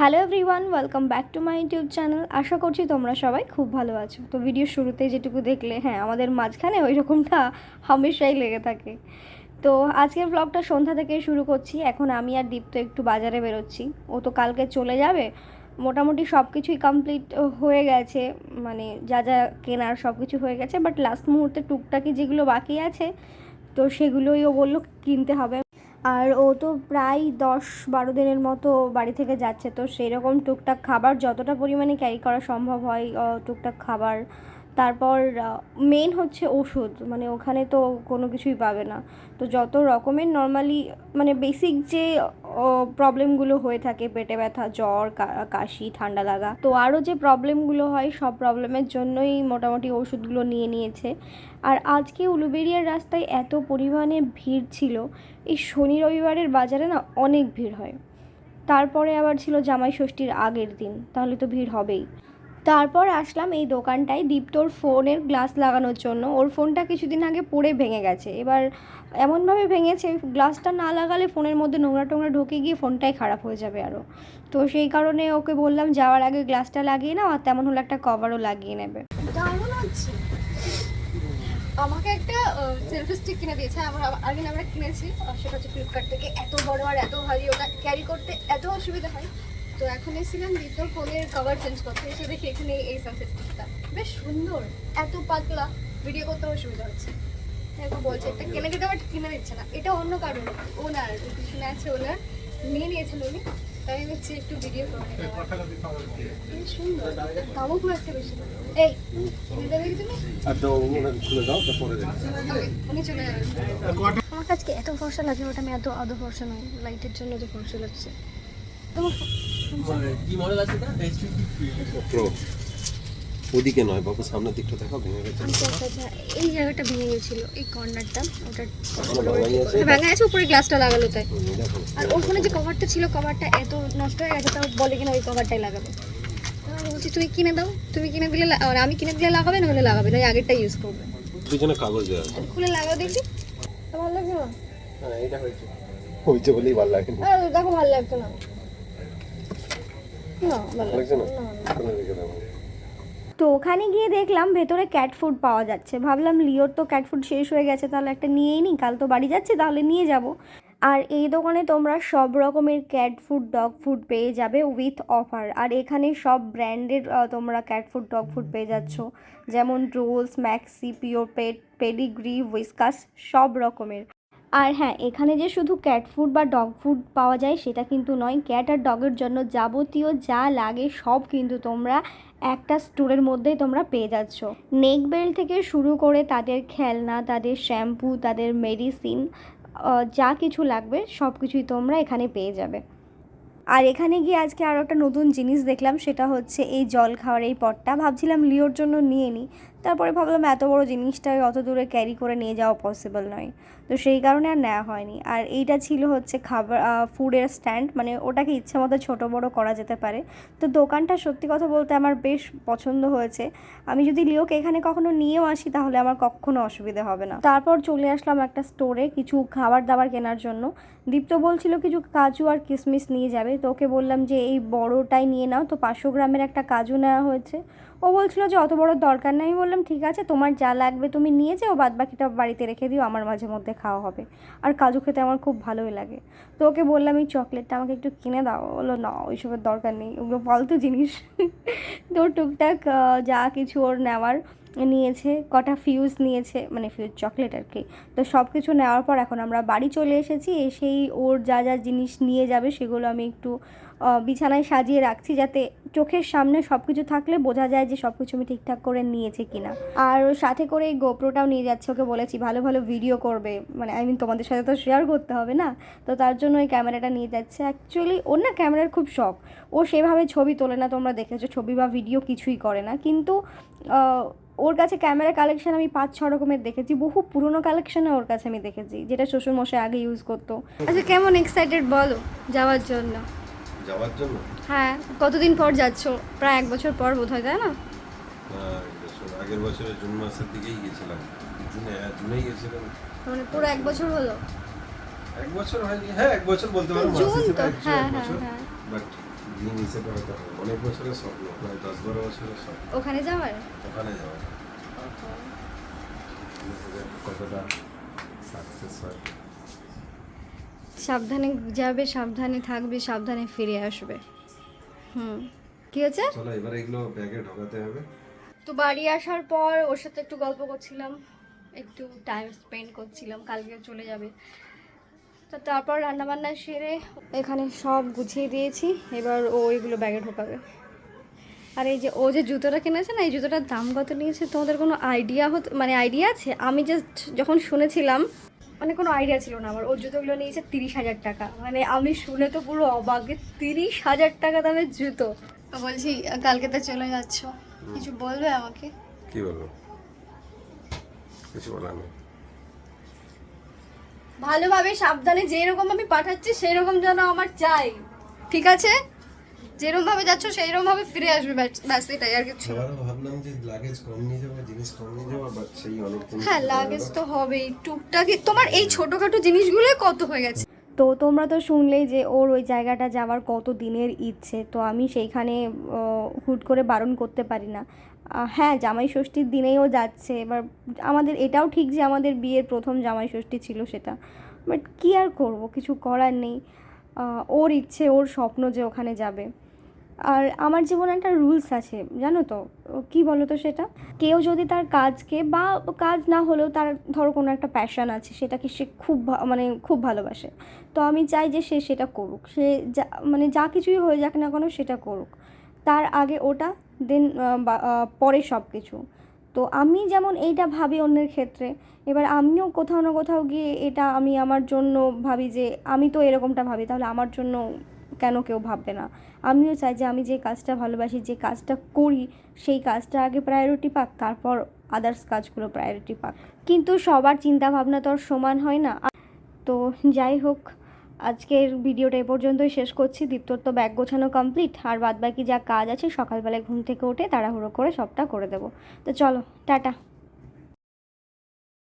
Hello everyone welcome back to my YouTube channel আশা করছি তোমরা সবাই খুব ভালো আছো। তো ভিডিও শুরুতে যেটুকু দেখলে হ্যাঁ আমাদের মাঝখানে ওই রকমটা হামেশাই লেগে থাকে। তো আজকের ব্লগটা সন্ধ্যা থেকে শুরু করছি। এখন আমি আর দীপ্ত একটু বাজারে বেরোচ্ছি। ও তো কালকে চলে যাবে। মোটামুটি সব কিছুই কমপ্লিট হয়ে গেছে। মানে যা যা কেনার সব কিছু হয়ে গেছে। বাট লাস্ট মুহূর্তে টুকটাকি যেগুলো বাকি আছে, তো সেগুলোই ও বলল কিনতে হবে। আর ও তো প্রায় দশ বারো দিনের মতো বাড়ি থেকে যাচ্ছে, তো সেই রকম টুকটাক খাবার যতটা পরিমাণে ক্যারি করা সম্ভব হয় টুকটাক খাবার। তারপর মেন হচ্ছে ওষুধ মানে ওখানে তো কোনো কিছুই পাবে না। তো যত রকমের নর্মালি মানে বেসিক যে প্রবলেমগুলো হয়ে থাকে, পেটে ব্যথা, জ্বর কাশি, ঠান্ডা লাগা। তো আরও যে প্রবলেমগুলো হয়, সব প্রবলেমের জন্যই মোটামুটি ওষুধগুলো নিয়ে নিয়েছে। আর আজকে উলুবেরিয়ার রাস্তায় এত পরিমাণে ভিড় ছিল, এই শনি রবিবারের বাজারে না অনেক ভিড় হয়। তারপরে আবার ছিল জামাই ষষ্ঠীর আগের দিন, তাহলে তো ভিড় হবেই। তারপর আসলাম এই দোকানটায়। দীপ্তর ফোনের গ্লাস লাগানোর জন্য। ওর ফোনটা কিছুদিন আগে পড়ে ভেঙে গেছে। এবার এমনভাবে ভেঙেছে, গ্লাসটা না লাগালে ফোনের মধ্যে নোংরা টোংরা ঢুকে গিয়ে ফোনটাই খারাপ হয়ে যাবে আরও তো সেই কারণে ওকে বললাম, যাওয়ার আগে গ্লাসটা লাগিয়ে নাও, আর তেমন হলে একটা কভারও লাগিয়ে নেবে। আমাকে একটা সেলফি স্টিক কিনে দিয়েছে। আমার আগে আমরা কিনেছি সেটা হচ্ছে ফ্লিপকার্ট থেকে। এত বড় আর এত ভারী, ওটা ক্যারি করতে এত অসুবিধা হয়। তো এখন এসেছিলাম দ্বিতীয় ফোনের কভার চেঞ্জ করতে। এসে দেখি এখানে এই সানসেট স্টিকটা বেশ সুন্দর। এত পাতলা। ভিডিও করতে অসুবিধা হচ্ছে। এখন বলছে এটা কিনে দিতে বাট কিনে দিচ্ছে না। এটা অন্য কারণ। ওনার পিছনে আছে ওনার নিয়ে নিয়েছেন উনি। তাই হচ্ছে একটু ভিডিও করে সুন্দর। দামও খুব একটা বেশি এই উনি চলে যাবেন আমার কাছে এত ফর্সা লাগে ওটা আমি এত আদৌ ফর্সা নয়। লাইটের জন্য যে ফর্সা লাগছে। এটা প্রো ওদিকে নয় বাবু সামনের দিকটা দেখো ভেঙে গেছে। আচ্ছা আচ্ছা আচ্ছা এই জায়গাটা ভেঙে গেছিল এই কর্নারটা ওটা ভেঙে আছে উপরে গ্লাসটা লাগালো তাই। আর ওর ফোনে যে কভারটা ছিল কভারটা এত নষ্ট হয়ে গেছে তাও বলে কিনা ওই কভারটাই লাগাবে। বলছি তুমি কিনে দাও তুমি কিনে দিলে আর আমি কিনে দিলে লাগাবে না হলে লাগাবে না ওই আগেরটা ইউজ করবে। পিছনে কাগজ দেওয়া খুলে লাগাও দেখি। ভালো লাগছে না? হ্যাঁ এটা হয়েছে। হয়েছে বলেই ভালো লাগে না দেখো ভালো লাগছে না না ভালো লাগছে না না, না। খুলে রেখে দাও তো ওখানে গিয়ে দেখলাম ভেতরে ক্যাট ফুড পাওয়া যাচ্ছে। ভাবলাম লিওর তো ক্যাট ফুড শেষ হয়ে গেছে তাহলে একটা নিয়েই নিই কাল তো বাড়ি যাচ্ছি তাহলে নিয়ে যাব। আর এই দোকানে তোমরা সব রকমের ক্যাট ফুড ডগ ফুড পেয়ে যাবে উইথ অফার আর এখানে সব ব্র্যান্ডের তোমরা ক্যাট ফুড ডগ ফুড পেয়ে যাচ্ছ। যেমন Drools Maxi pure pet Pedigree Whiskas সব রকমের। আর হ্যাঁ এখানে যে শুধু ক্যাট ফুড বা ডগ ফুড পাওয়া যায় সেটা কিন্তু নয়। ক্যাট আর ডগের জন্য যাবতীয় যা লাগে সব কিন্তু তোমরা একটা স্টোরের মধ্যেই তোমরা পেয়ে যাচ্ছ। নেক বেল্ট থেকে শুরু করে তাদের খেলনা, তাদের শ্যাম্পু তাদের মেডিসিন যা কিছু লাগবে সব কিছুই তোমরা এখানে পেয়ে যাবে। আর এখানে গিয়ে আজকে আরও একটা নতুন জিনিস দেখলাম, সেটা হচ্ছে এই জল খাওয়ার এই পটটা। ভাবছিলাম লিওর জন্য নিয়ে নিই তারপরে ভাবলাম এত বড় জিনিসটা অত দূরে ক্যারি করে নিয়ে যাওয়া পসিবল নয়। তো সেই কারণে আর নেওয়া হয়নি। আর এইটা ছিল হচ্ছে খাবার ফুডের স্ট্যান্ড মানে ওটাকে ইচ্ছে মতো ছোটো বড়ো করা যেতে পারে। তো দোকানটা সত্যি কথা বলতে আমার বেশ পছন্দ হয়েছে। আমি যদি লিওকে এখানে কখনো নিয়েও আসি, তাহলে আমার কখনো অসুবিধা হবে না। তারপর চলে আসলাম একটা স্টোরে কিছু খাবার দাবার কেনার জন্য। দীপ্ত বলছিল কিছু কাজু আর কিশমিশ নিয়ে যাবে। তো ওকে বললাম যে, এই বড়টাই নিয়ে নাও। তো পাঁচশো গ্রামের একটা কাজু নেওয়া হয়েছে। ও বলছিল যে, অত বড় দরকার নেই। আমি বললাম, ঠিক আছে, তোমার যা লাগবে তুমি নিয়ে যাও বাদ বাকিটা বাড়িতে রেখে দিও, আমার মাঝে মধ্যে খাওয়া হবে। আর কাজু খেতে আমার খুব ভালোই লাগে। তো ওকে বললাম, এই চকলেটটা আমাকে একটু কিনে দাও। বলল, না, ওইসবের দরকার নেই, ওগুলো ফালতু জিনিস। তো টুকটাক যা কিছু ওর নেওয়ার নিয়েছে, কটা ফিউজ নিয়েছে মানে ফিউজ চকলেট আর কি। তো সব কিছু নেওয়ার পর এখন আমরা বাড়ি চলে এসেছি, এসেই ওর যা যা জিনিস নিয়ে যাবে সেগুলো আমি একটু বিছানায় সাজিয়ে রাখছি যাতে চোখের সামনে সব কিছু থাকলে বোঝা যায় যে সব কিছু আমি ঠিকঠাক করে নিয়েছি কিনা। আর সাথে করে এই গোপ্রোটাও নিয়ে যাচ্ছে ওকে বলেছি, ভালো ভালো ভিডিও করবে। মানে আই মিন তোমাদের সাথে তো শেয়ার করতে হবে না? তো তার জন্য ওই ক্যামেরাটা নিয়ে যাচ্ছে। অ্যাকচুয়ালি ওর না ক্যামেরার খুব শখ। ও সেভাবে ছবি তোলে না, তোমরা দেখেছ, ছবি বা ভিডিও কিছুই করে না। কিন্তু ওর কাছে ক্যামেরা কালেকশন আমি পাঁচ ছ রকমের দেখেছি। বহু পুরনো কালেকশনে ওর কাছে আমি দেখেছি যেটা শ্বশুরমশাই আগে ইউজ করতো। আচ্ছা কেমন এক্সাইটেড বলো যাওয়ার জন্য? যাওয়ার জন্য? হ্যাঁ কতদিন পর যাচ্ছ? প্রায় এক বছর পর বোধ হয় তাই না? আগের বছরে জুন মাসের দিকেই গেছিলাম। জুনে হ্যাঁ জুনেই গেছিলাম। মানে পুরো এক বছর হলো? এক বছর হয়নি হ্যাঁ এক বছর বলতে পারো জুন তো, হ্যাঁ, হ্যাঁ, হ্যাঁ। বাট হিসেবে হয়তো। অনেক বছরের স্বপ্ন প্রায় দশ বারো বছরের স্বপ্ন। ওখানে যাওয়ার? ওখানে যাওয়া কতটা সাকসেস হয়। সাবধানে যাবে সাবধানে থাকবে সাবধানে ফিরে আসবে। হুম। কি হচ্ছে চলো এবার এগুলো ব্যাগে ঢোকাতে হবে। তো বাড়ি আসার পর ওর সাথে একটু গল্প করছিলাম একটু টাইম স্পেন্ড করছিলাম কালকে চলে যাবে। তো তারপর রান্নাবান্না সেরে এখানে সব গুছিয়ে দিয়েছি। এবার ও এগুলো ব্যাগে ঢোকাবে। আর এই যে ও যে জুতোটা কিনেছে না এই জুতোটার দাম কত নিয়েছে তোমাদের কোনো আইডিয়া হতো মানে আইডিয়া আছে? আমি জাস্ট যখন শুনেছিলাম মানে কোনো আইডিয়া ছিল না আমার। ওর জুতোগুলো নিয়েছে তিরিশ হাজার টাকা। মানে আমি শুনে তো পুরো অবাকে তিরিশ হাজার টাকা দামের জুতো। বলছি কালকে তো চলে যাচ্ছ। কিছু বলবে আমাকে? কি বলব? কিছু বলার নেই। ভালোভাবে সাবধানে যেরকম আমি পাঠাচ্ছি সেরকম যেন আমার চাই। ঠিক আছে? যেরকমভাবে যাচ্ছ সেই রকম ভাবে ফিরে আসবে ব্যাস এটাই আর কিছু ভাবলাম যে লাগেজ কম নিয়ে যাব জিনিস কম নিয়ে যাব বাট সেই অনেক হ্যাঁ লাগেজ তো হবেই। টুকটাক তোমার এই ছোটখাটো জিনিসগুলোই কত হয়ে গেছে? তো তোমরা তো শুনলেই যে ওর ওই জায়গাটা যাওয়ার কত দিনের ইচ্ছে। তো আমি সেইখানে হুট করে বারণ করতে পারি না। হ্যাঁ জামাই ষষ্ঠীর দিনেই ও যাচ্ছে। এবার আমাদের, এটাও ঠিক যে আমাদের বিয়ের প্রথম জামাই ষষ্ঠী ছিল সেটা। বাট কী আর করব? কিছু করার নেই। ওর ইচ্ছে, ওর স্বপ্ন যে ওখানে যাবে। আর আমার জীবনে একটা রুলস আছে, জানো তো? কি বলো তো সেটা? কেউ যদি তার কাজকে বা কাজ না হলেও তার ধরো কোনো একটা প্যাশন আছে, সেটাকে সে খুব মানে খুব ভালোবাসে। তো আমি চাই যে সে সেটা করুক। সে যা মানে যা কিছুই হয়ে যাক না কেন সেটা করুক। তার আগে ওটা দেন পরে সব কিছু তো আমি যেমন এইটা ভাবি অন্যের ক্ষেত্রে, এবার আমিও কোথাও না কোথাও গিয়ে এটা আমি আমার জন্য ভাবি যে, আমি তো এরকমটা ভাবি, তাহলে আমার জন্য কেন কেউ ভাববে না। আমিও চাই যে আমি যে কাজটা ভালোবাসি, যে কাজটা করি, সেই কাজটা আগে প্রায়োরিটি পাক, তারপর আদার্স কাজগুলো প্রায়োরিটি পাক। কিন্তু সবার চিন্তা ভাবনা তো আর সমান হয় না। তো যাই হোক, আজকের ভিডিওটা এ পর্যন্তই শেষ করছি। দীপ্তর তো ব্যাগ গোছানো কমপ্লিট আর বাদ বাকি যা কাজ আছে সকালবেলায় ঘুম থেকে উঠে তাড়াহুড়ো করে সবটা করে দেবো। তো চলো, টাটা।